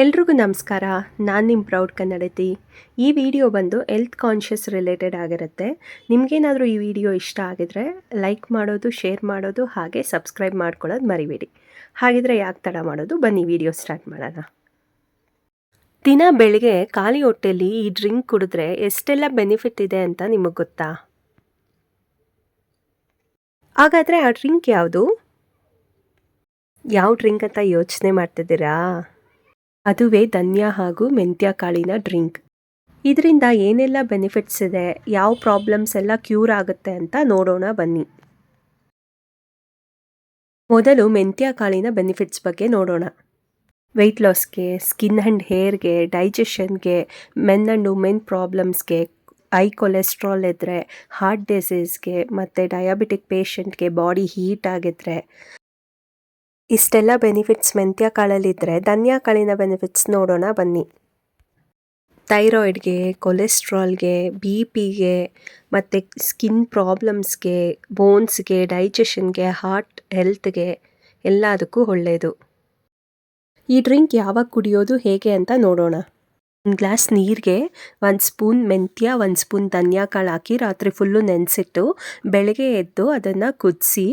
ಎಲ್ರಿಗೂ ನಮಸ್ಕಾರ. ನಾನು ನಿಮ್ಮ ಪ್ರೌಡ್ ಕನ್ನಡತಿ. ಈ ವಿಡಿಯೋ ಬಂದು ಹೆಲ್ತ್ ಕಾನ್ಷಿಯಸ್ ರಿಲೇಟೆಡ್ ಆಗಿರುತ್ತೆ. ನಿಮಗೇನಾದರೂ ಈ ವಿಡಿಯೋ ಇಷ್ಟ ಆಗಿದ್ರೆ ಲೈಕ್ ಮಾಡೋದು ಶೇರ್ ಮಾಡೋದು, ಹಾಗೆ ಸಬ್ಸ್ಕ್ರೈಬ್ ಮಾಡ್ಕೊಳ್ಳೋದು ಮರಿಬೇಡಿ. ಹಾಗಿದ್ರೆ ಯಾಕೆ ತಡ ಮಾಡೋದು? ಬನ್ನಿ ವಿಡಿಯೋ ಸ್ಟಾರ್ಟ್ ಮಾಡೋಣ. ದಿನ ಬೆಳಿಗ್ಗೆ ಖಾಲಿ ಹೊಟ್ಟೆಲಿ ಈ ಡ್ರಿಂಕ್ ಕುಡಿದ್ರೆ ಎಷ್ಟೆಲ್ಲ ಬೆನಿಫಿಟ್ ಇದೆ ಅಂತ ನಿಮಗೆ ಗೊತ್ತಾ? ಹಾಗಾದರೆ ಆ ಡ್ರಿಂಕ್ ಯಾವುದು? ಯಾವ ಡ್ರಿಂಕ್ ಅಂತ ಯೋಚನೆ ಮಾಡ್ತಿದ್ದೀರಾ? ಅದುವೇ ಧನ್ಯ ಹಾಗೂ ಮೆಂತ್ಯ ಕಾಳಿನ ಡ್ರಿಂಕ್. ಇದರಿಂದ ಏನೆಲ್ಲ ಬೆನಿಫಿಟ್ಸ್ ಇದೆ, ಯಾವ ಪ್ರಾಬ್ಲಮ್ಸ್ ಎಲ್ಲ ಕ್ಯೂರ್ ಆಗುತ್ತೆ ಅಂತ ನೋಡೋಣ ಬನ್ನಿ. ಮೊದಲು ಮೆಂತ್ಯ ಕಾಳಿನ ಬೆನಿಫಿಟ್ಸ್ ಬಗ್ಗೆ ನೋಡೋಣ. ವೆಯ್ಟ್ ಲಾಸ್ಗೆ ಸ್ಕಿನ್ ಆ್ಯಂಡ್ ಹೇರ್ಗೆ ಡೈಜೆಷನ್ಗೆ ಮೆನ್ ಆ್ಯಂಡ್ ವುಮೆನ್ ಪ್ರಾಬ್ಲಮ್ಸ್ಗೆ ಐ ಕೊಲೆಸ್ಟ್ರಾಲ್ ಇದ್ದರೆ ಹಾರ್ಟ್ ಡಿಸೀಸ್ಗೆ ಮತ್ತು ಡಯಾಬಿಟಿಕ್ ಪೇಷಂಟ್ಗೆ ಬಾಡಿ ಹೀಟ್ ಆಗಿದ್ರೆ ಇಷ್ಟೆಲ್ಲ ಬೆನಿಫಿಟ್ಸ್ ಮೆಂತ್ಯ ಕಾಳಲ್ಲಿದ್ದರೆ ಧನ್ಯ ಕಾಳಿನ ಬೆನಿಫಿಟ್ಸ್ ನೋಡೋಣ ಬನ್ನಿ. ಥೈರಾಯ್ಡ್ಗೆ ಕೊಲೆಸ್ಟ್ರಾಲ್ಗೆ ಬಿ ಪಿಗೆ ಮತ್ತು ಸ್ಕಿನ್ ಪ್ರಾಬ್ಲಮ್ಸ್ಗೆ ಬೋನ್ಸ್ಗೆ ಡೈಜೆಷನ್ಗೆ ಹಾರ್ಟ್ ಹೆಲ್ತ್ಗೆ ಎಲ್ಲದಕ್ಕೂ ಒಳ್ಳೆಯದು ಈ ಡ್ರಿಂಕ್ ಯಾವಾಗ ಕುಡಿಯೋದು ಹೇಗೆ ಅಂತ ನೋಡೋಣ. ಒಂದು ಗ್ಲಾಸ್ ನೀರಿಗೆ ಒಂದು ಸ್ಪೂನ್ ಮೆಂತ್ಯ, ಒಂದು ಸ್ಪೂನ್ ಕಾಳು ಹಾಕಿ ರಾತ್ರಿ ಫುಲ್ಲು ನೆನೆಸಿಟ್ಟು ಬೆಳಗ್ಗೆ ಎದ್ದು ಅದನ್ನು ಕುದಿಸಿ,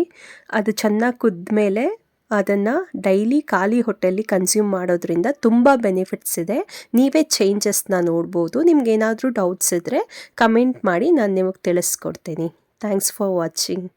ಅದು ಚೆನ್ನಾಗಿ ಕುದ್ಮೇಲೆ ಅದನ್ನು ಡೈಲಿ ಖಾಲಿ ಹೊಟ್ಟೆಲಿ ಕನ್ಸ್ಯೂಮ್ ಮಾಡೋದ್ರಿಂದ ತುಂಬ ಬೆನಿಫಿಟ್ಸ್ ಇದೆ. ನೀವೇ ಚೇಂಜಸ್ನ ನೋಡ್ಬೋದು. ನಿಮ್ಗೇನಾದರೂ ಡೌಟ್ಸ್ ಇದ್ದರೆ ಕಮೆಂಟ್ ಮಾಡಿ ನಾನು ನಿಮಗೆ ತಿಳಿಸ್ಕೊಡ್ತೀನಿ. Thanks for watching